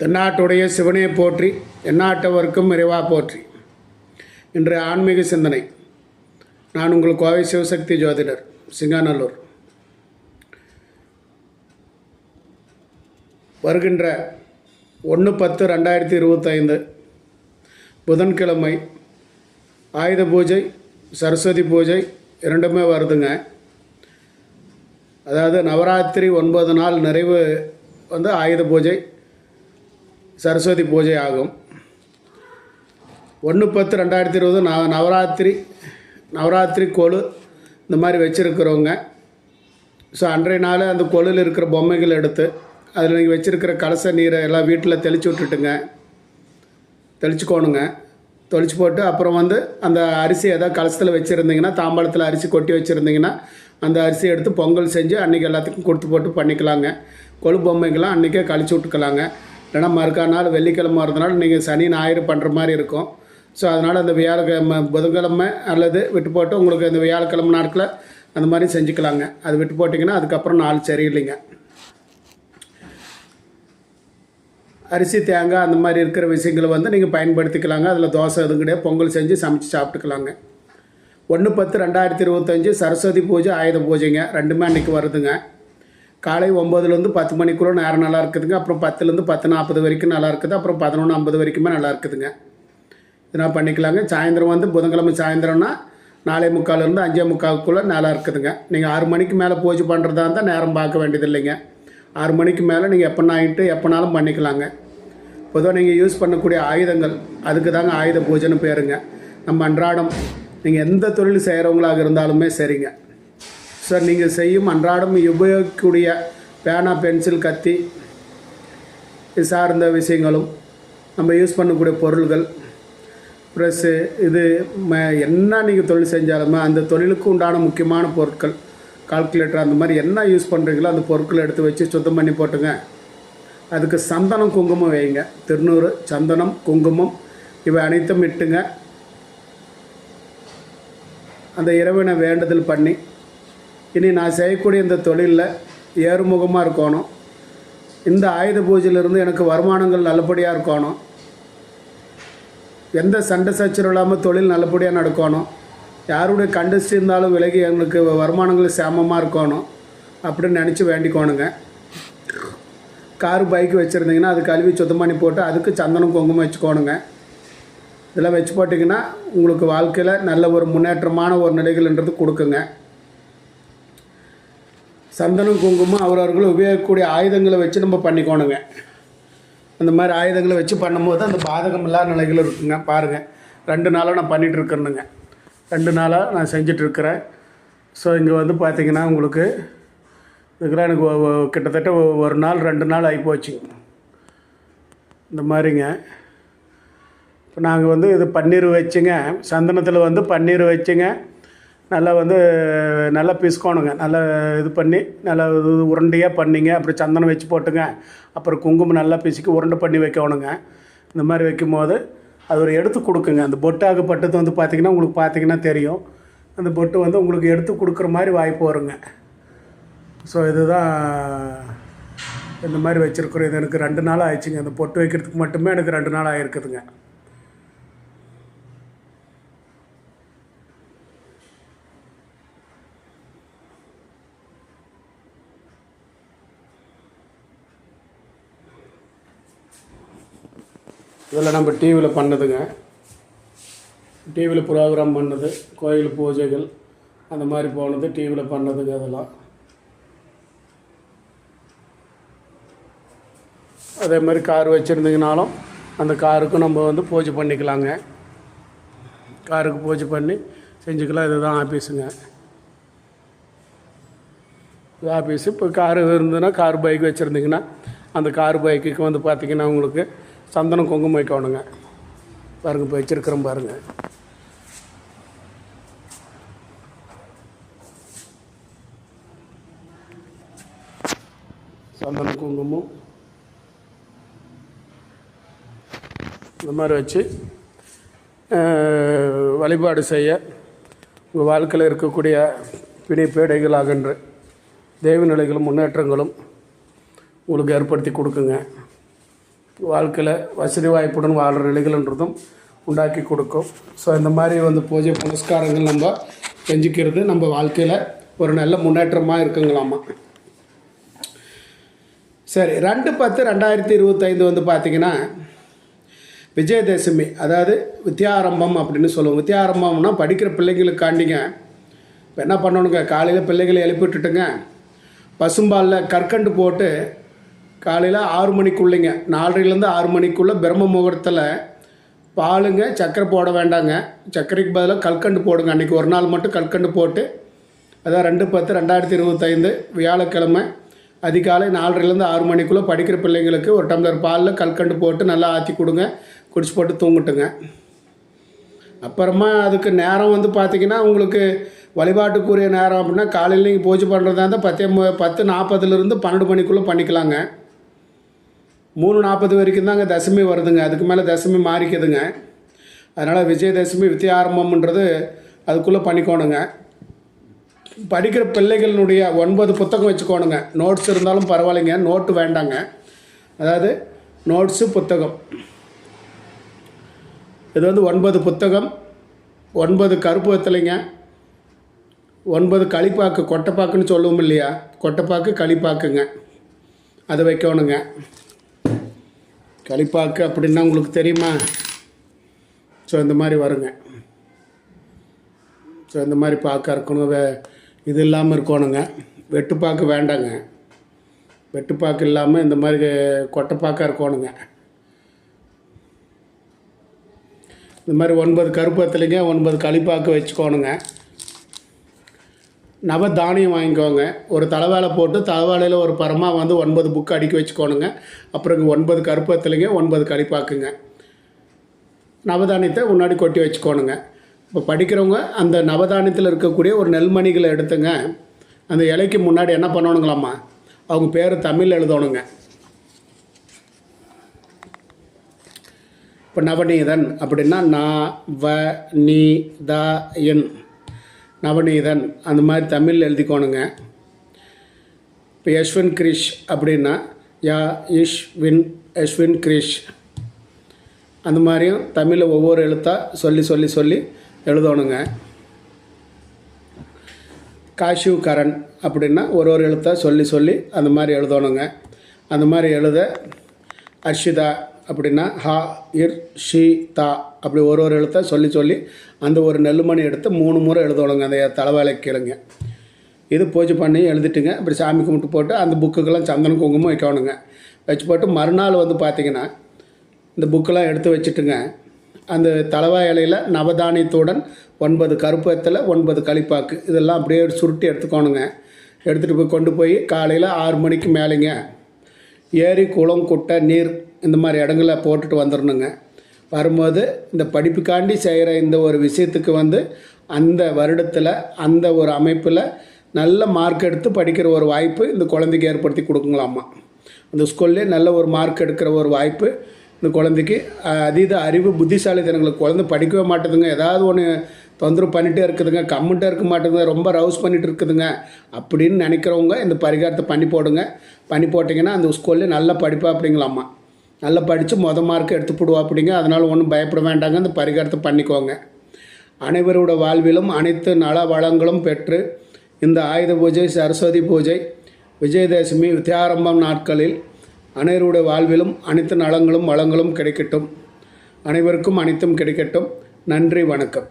தென்னாட்டுடைய சிவனே போற்றி எந்நாட்டவர்க்கும் இறைவா போற்றி. இன்று ஆன்மீக சிந்தனை. நான் உங்கள் கோவை சிவசக்தி ஜோதிடர் சிங்காநல்லூர். வருகின்ற ஒன்று பத்து ரெண்டாயிரத்தி இருபத்தைந்து புதன்கிழமை ஆயுத பூஜை சரஸ்வதி பூஜை இரண்டுமே வருதுங்க. அதாவது நவராத்திரி ஒன்பது நாள் நிறைவு வந்து ஆயுத பூஜை. சரஸ்வதி பூஜை ஆகும். ஒன்று பத்து ரெண்டாயிரத்தி இருபது நவ நவராத்திரி நவராத்திரி கொலு இந்த மாதிரி வச்சுருக்கிறவங்க. ஸோ அன்றைய நாள் அந்த கொலுவில் இருக்கிற பொம்மைகள் எடுத்து அதில் நீங்கள் வச்சுருக்கிற கலச நீரை எல்லாம் வீட்டில் தெளித்து விட்டுட்டுங்க. தெளிச்சுக்கோணுங்க. தொளிச்சு போட்டு அப்புறம் வந்து அந்த அரிசி ஏதாவது கலசத்தில் வச்சுருந்தீங்கன்னா தாம்பாளத்தில் அரிசி கொட்டி வச்சுருந்தீங்கன்னா அந்த அரிசி எடுத்து பொங்கல் செஞ்சு அன்றைக்கி எல்லாத்துக்கும் கொடுத்து போட்டு பண்ணிக்கலாங்க. கொழு பொம்மைகள்லாம் அன்றைக்கே கழிச்சு விட்டுக்கலாங்க. இல்லைனா மறுக்கா நாள் வெள்ளிக்கிழமை வரதுனால நீங்கள் சனி ஞாயிறு பண்ணுற மாதிரி இருக்கும். ஸோ அதனால் அந்த வியாழக்கிழமை புதன்கிழமை அல்லது விட்டு போட்டு உங்களுக்கு அந்த வியாழக்கிழமை நாட்களில் அந்த மாதிரி செஞ்சுக்கலாங்க. அது விட்டு போட்டிங்கன்னா அதுக்கப்புறம் நாள் சரியில்லைங்க. அரிசி தேங்காய் அந்த மாதிரி இருக்கிற விஷயங்களை வந்து நீங்கள் பயன்படுத்திக்கலாங்க. அதில் தோசை எதுவும் கிடையாது. பொங்கல் செஞ்சு சமைச்சு சாப்பிட்டுக்கலாங்க. ஒன்று பத்து ரெண்டாயிரத்தி இருபத்தஞ்சி சரஸ்வதி பூஜை ஆயுத பூஜைங்க. ரெண்டுமே அன்றைக்கி வருதுங்க. காலை ஒம்பதுலேருந்து பத்து மணிக்குள்ளே நேரம் நல்லா இருக்குதுங்க. அப்புறம் பத்துலேருந்து பத்து நாற்பது வரைக்கும் நல்லா இருக்குது. அப்புறம் பதினொன்று ஐம்பது வரைக்குமே நல்லா இருக்குதுங்க. இதெல்லாம் பண்ணிக்கலாங்க. சாயந்தரம் வந்து புதன்கிழமை சாயந்தரம்னா நாலே முக்கால்லேருந்து அஞ்சே முக்காலுக்குள்ளே நல்லா இருக்குதுங்க. நீங்கள் ஆறு மணிக்கு மேலே பூஜை பண்ணுறதா இருந்தால் நேரம் பார்க்க வேண்டியது இல்லைங்க ஆறு மணிக்கு மேலே நீங்கள் எப்போ நைட்டு எப்போனாலும் பண்ணிக்கலாங்க. பொதுவாக நீங்கள் யூஸ் பண்ணக்கூடிய ஆயுதங்கள் அதுக்கு தாங்க ஆயுத பூஜைன்னு பேருங்க. நம்ம அன்றாடம் நீங்கள் எந்த தொழில் செய்கிறவங்களாக இருந்தாலுமே சரிங்க. சார் நீங்கள் செய்யும் அன்றாடம் உபயோகிக்கக்கூடிய பேனா பென்சில் கத்தி சார்ந்த விஷயங்களும் நம்ம யூஸ் பண்ணக்கூடிய பொருள்கள் ப்ரெஸ்ஸு இது ம என்ன நீங்கள் தொழில் செஞ்சாலுமே அந்த தொழிலுக்கு உண்டான முக்கியமான பொருட்கள் கால்குலேட்டர் அந்த மாதிரி என்ன யூஸ் பண்ணுறீங்களோ அந்த பொருட்களை எடுத்து வச்சு சுத்தம் பண்ணி போட்டுங்க. அதுக்கு சந்தனம் குங்குமம் வைங்க. திருநூறு சந்தனம் குங்குமம் இவை அனைத்தும் இட்டுங்க. அந்த இறைவனை வேண்டுதல் பண்ணி இனி நான் செய்யக்கூடிய இந்த தொழிலில் ஏறுமுகமாக இருக்கணும். இந்த ஆயுத பூஜையிலிருந்து எனக்கு வருமானங்கள் நல்லபடியாக இருக்கணும். எந்த சண்டை சச்சரவு இல்லாமல் தொழில் நல்லபடியாக நடக்கணும். யாருடைய கண்டிச்சு இருந்தாலும் விலகி எங்களுக்கு வருமானங்கள் சேமமாக இருக்கணும். அப்படின்னு நினச்சி வேண்டிக்கோணுங்க. காரு பைக் வச்சுருந்தீங்கன்னா அது கழுவி சுத்தம் பண்ணி போட்டு அதுக்கு சந்தனம் குங்குமம் வச்சுக்கோணுங்க. இதெல்லாம் வச்சு போட்டிங்கன்னா உங்களுக்கு வாழ்க்கையில் நல்ல ஒரு முன்னேற்றமான ஒரு நிலைகள்ன்றது கொடுக்குங்க. சந்தனம் குங்குமம் அவரவர்கள் உபயோகக்கூடிய ஆயுதங்களை வச்சு நம்ம பண்ணிக்கோணுங்க. அந்த மாதிரி ஆயுதங்களை வச்சு பண்ணும்போது அந்த பாதகம் இல்லாத நிலைகள் இருக்குங்க. பாருங்கள் ரெண்டு நாளாக நான் பண்ணிகிட்டு இருக்கிறேனுங்க ரெண்டு நாளாக நான் செஞ்சிட்ருக்கிறேன் ஸோ இங்கே வந்து பார்த்திங்கன்னா உங்களுக்கு இதுக்கெல்லாம் எனக்கு கிட்டத்தட்ட ஒரு நாள் ரெண்டு நாள் ஆகிப்போச்சு இந்த மாதிரிங்க. இப்போ நாங்கள் வந்து இது பன்னீர் வச்சுங்க. சந்தனத்தில் வந்து பன்னீர் வச்சுங்க. நல்லா வந்து நல்லா பிசுக்கோணுங்க. நல்லா இது பண்ணி நல்லா இது உருண்டையாக பண்ணிங்க. அப்புறம் சந்தனம் வச்சு போட்டுங்க. அப்புறம் குங்குமம் நல்லா பிசுக்கி உருண்டை பண்ணி வைக்கணுங்க. இந்த மாதிரி வைக்கும்போது அது ஒரு எடுத்து கொடுக்குங்க. அந்த பொட்டாக பட்டது வந்து பார்த்திங்கன்னா உங்களுக்கு பார்த்திங்கன்னா தெரியும். அந்த பொட்டு வந்து உங்களுக்கு எடுத்து கொடுக்குற மாதிரி வாய்ப்பு வருங்க. ஸோ இதுதான் இந்த மாதிரி வச்சுருக்குறோம். இது எனக்கு ரெண்டு நாள் ஆயிடுச்சுங்க. அந்த பொட்டு வைக்கிறதுக்கு மட்டுமே எனக்கு ரெண்டு நாள் ஆகிருக்குதுங்க இதெல்லாம் நம்ம டிவியில் பண்ணதுங்க. டிவியில் ப்ரோக்ராம் பண்ணது கோயில் பூஜைகள் அந்த மாதிரி போனது டிவியில் பண்ணதுங்க அதெல்லாம். அதே மாதிரி கார் வச்சுருந்தீங்கனாலும் அந்த காருக்கும் நம்ம வந்து பூஜை பண்ணிக்கலாங்க. காருக்கு பூஜை பண்ணி செஞ்சுக்கலாம். இதுதான் ஆஃபீஸுங்க இது ஆஃபீஸு இப்போ காரு இருந்ததுன்னா கார் பைக் வச்சுருந்தீங்கன்னா அந்த கார் பைக்குக்கு வந்து பார்த்திங்கன்னா உங்களுக்கு சந்தனம் குங்குமம் வைக்கணுங்க பாருங்க இப்போ வச்சுருக்கிறோம் பாருங்கள் சந்தனம் குங்குமம். இந்த மாதிரி வச்சு வழிபாடு செய்ய உங்கள் வாழ்க்கையில் இருக்கக்கூடிய பிணை தெய்வ நிலைகளும் முன்னேற்றங்களும் உங்களுக்கு ஏற்படுத்தி கொடுக்குங்க. வாழ்க்கையில் வசதி வாய்ப்புடன் வாழ்கிற நிலைகள்ன்றதும் உண்டாக்கி கொடுக்கும். ஸோ இந்த மாதிரி வந்து பூஜை புனஸ்காரங்கள் நம்ம செஞ்சுக்கிறது நம்ம வாழ்க்கையில் ஒரு நல்ல முன்னேற்றமாக இருக்குங்களாமா. சரி ரெண்டு பத்து ரெண்டாயிரத்தி இருபத்தைந்து வந்து பார்த்திங்கன்னா விஜயதசமி அதாவது வித்தியாரம்பம் அப்படின்னு சொல்லுவோம் வித்தியாரம்பம்னா படிக்கிற பிள்ளைங்களுக்காண்டிங்க இப்போ என்ன பண்ணணுங்க? காலையில் பிள்ளைகளை எழுப்பி விட்டுட்டுங்க பசும்பாலில் கற்கண்டு போட்டு காலையில் ஆறு மணிக்குள்ளேங்க. நாலரைலேருந்து ஆறு மணிக்குள்ளே பிரம்ம முகூர்த்தத்தில் பாலுங்க சர்க்கரை போட வேண்டாங்க. சர்க்கரைக்கு பதிலாக கல்கண்டு போடுங்க. அன்றைக்கி ஒரு நாள் மட்டும் கல்கண்டு போட்டு அதான் ரெண்டு பத்து ரெண்டாயிரத்தி இருபத்தைந்து வியாழக்கிழமை அதிகாலை நாலரைலேருந்து ஆறு மணிக்குள்ளே படிக்கிற பிள்ளைங்களுக்கு ஒரு டம்ளர் பாலில் கல்கண்டு போட்டு நல்லா ஆற்றி கொடுங்க. குடிச்சு போட்டு தூங்கட்டுங்க. அப்புறமா அதுக்கு நேரம் வந்து பார்த்திங்கன்னா உங்களுக்கு வழிபாட்டுக்குரிய நேரம் அப்படின்னா காலையில் நீங்கள் பூஜை பண்ணுறதா இருந்தால் பத்தே பத்து நாற்பதுலேருந்து பன்னெண்டு மணிக்குள்ளே பண்ணிக்கலாங்க. மூணு நாற்பது வரைக்கும் தாங்க தசமி வருதுங்க. அதுக்கு மேலே தசமி மாறிக்குதுங்க. அதனால் விஜயதசமி வித்தியாரம்பம்ன்றது அதுக்குள்ளே பண்ணிக்கோணுங்க. படிக்கிற பிள்ளைகளினுடைய ஒன்பது புத்தகம் வச்சுக்கோணுங்க. நோட்ஸ் இருந்தாலும் பரவாயில்லைங்க. நோட்டு வேண்டாங்க. அதாவது நோட்ஸு புத்தகம். இது வந்து ஒன்பது புத்தகம். ஒன்பது கருப்பு வத்தலைங்க. ஒன்பது களிப்பாக்கு கொட்டைப்பாக்குன்னு சொல்லுவோம் இல்லையா? கொட்டைப்பாக்கு களிப்பாக்குங்க. அதை வைக்கணுங்க. களிப்பாக்கு அப்படின்னா உங்களுக்கு தெரியுமா? ஸோ இந்த மாதிரி வருங்க. ஸோ இந்த மாதிரி பாக்கா இருக்கணும். வே இது இல்லாமல் இருக்கணுங்க. வெட்டுப்பாக்கு வேண்டாங்க. வெட்டுப்பாக்கு இல்லாமல் இந்த மாதிரி கொட்டைப்பாக்காக இருக்கணுங்க. இந்த மாதிரி ஒன்பது கருப்பத்துலைங்க ஒன்பது களிப்பாக்கு வச்சுக்கோணுங்க. நவதானியம் வாங்கிக்கோங்க. ஒரு தலைவாழை போட்டு தலைவாழையில் ஒரு பரமாக வந்து ஒன்பது புக்கு அடுக்கி வச்சுக்கோணுங்க. அப்புறம் ஒன்பது கருப்பத்துலேங்க ஒன்பது கழிப்பாக்குங்க நவதானியத்தை முன்னாடி கொட்டி வச்சுக்கோணுங்க. இப்போ படிக்கிறவங்க அந்த நவதானியத்தில் இருக்கக்கூடிய ஒரு நெல்மணிகளை எடுத்துங்க. அந்த இலைக்கு முன்னாடி என்ன பண்ணணுங்களாம்மா? அவங்க பேர் தமிழ் எழுதணுங்க. இப்போ நவநீதன் அப்படின்னா நா வ நீ த என். நவநீதன் அந்த மாதிரி தமிழ் எழுதிக்கோணுங்க. இப்போ யஷ்வின் கிரிஷ் அப்படின்னா யா இஷ் வின் யஷ்வின் கிரிஷ். அந்த மாதிரியும் தமிழில் ஒவ்வொரு எழுத்தாக சொல்லி சொல்லி சொல்லி எழுதணுங்க. காஷிவ் கரண் அப்படின்னா ஒரு ஒரு எழுத்தாக சொல்லி சொல்லி அந்த மாதிரி எழுதணுங்க. அந்த மாதிரி எழுத அர்ஷிதா அப்படின்னா ஹா இர் ஷி தா அப்படி ஒரு ஒரு எழுத்த சொல்லி சொல்லி அந்த ஒரு நெல்லுமணி எடுத்து மூணு முறை எழுதணுங்க. அந்த தலைவாழை கீழங்க. இது பூஜை பண்ணி எழுதிட்டுங்க. அப்படி சாமி கும்பிட்டு போட்டு அந்த புக்குக்கெல்லாம் சந்தன குங்குமம் வைக்கணுங்க. வச்சு போட்டு மறுநாள் வந்து பார்த்திங்கன்னா இந்த புக்கெல்லாம் எடுத்து வச்சுட்டுங்க. அந்த தலவாய் இலையில் நவதானியத்துடன் ஒன்பது கருப்பத்தில் ஒன்பது களிப்பாக்கு இதெல்லாம் அப்படியே சுருட்டி எடுத்துக்கோணுங்க. எடுத்துகிட்டு போய் கொண்டு போய் காலையில் ஆறு மணிக்கு மேலேங்க. ஏரி குளம் குட்டை நீர் இந்த மாதிரி இடங்களில் போட்டுட்டு வந்துடணுங்க வரும்போது இந்த படிப்புக்காண்டி செய்கிற இந்த ஒரு விஷயத்துக்கு வந்து அந்த வருடத்தில் அந்த ஒரு அமைப்பில் நல்ல மார்க் எடுத்து படிக்கிற ஒரு வாய்ப்பு இந்த குழந்தைக்கு ஏற்படுத்தி கொடுக்கலாமா? அந்த ஸ்கூல்லே நல்ல ஒரு மார்க் எடுக்கிற ஒரு வாய்ப்பு இந்த குழந்தைக்கு அதீத அறிவு புத்திசாலித்தனங்களுக்கு குழந்தை படிக்கவே மாட்டேதுங்க. ஏதாவது ஒன்று தொந்தரவு பண்ணிகிட்டே இருக்குதுங்க கம்முட்டே இருக்க மாட்டேங்குது ரொம்ப ரவுஸ் பண்ணிகிட்டு இருக்குதுங்க. அப்படின்னு நினைக்கிறவங்க இந்த பரிகாரத்தை பண்ணி போடுங்க. பண்ணி போட்டிங்கன்னா அந்த ஸ்கூல்லேயே நல்லா படிப்பா அப்படிங்களாம்மா. நல்லா படித்து மொத மார்க் எடுத்து போடுவா அப்படிங்க அதனால் ஒன்றும் பயப்பட வேண்டாங்க இந்த பரிகாரத்தை பண்ணிக்கோங்க. அனைவரோட வாழ்விலும் அனைத்து நல வளங்களும் பெற்று இந்த ஆயுத பூஜை சரஸ்வதி பூஜை விஜயதசமி வித்தியாரம்பம் நாட்களில் அனைவருடைய வாழ்விலும் அனைத்து நலங்களும் வளங்களும் கிடைக்கட்டும். அனைவருக்கும் அனைத்தும் கிடைக்கட்டும். நன்றி வணக்கம்.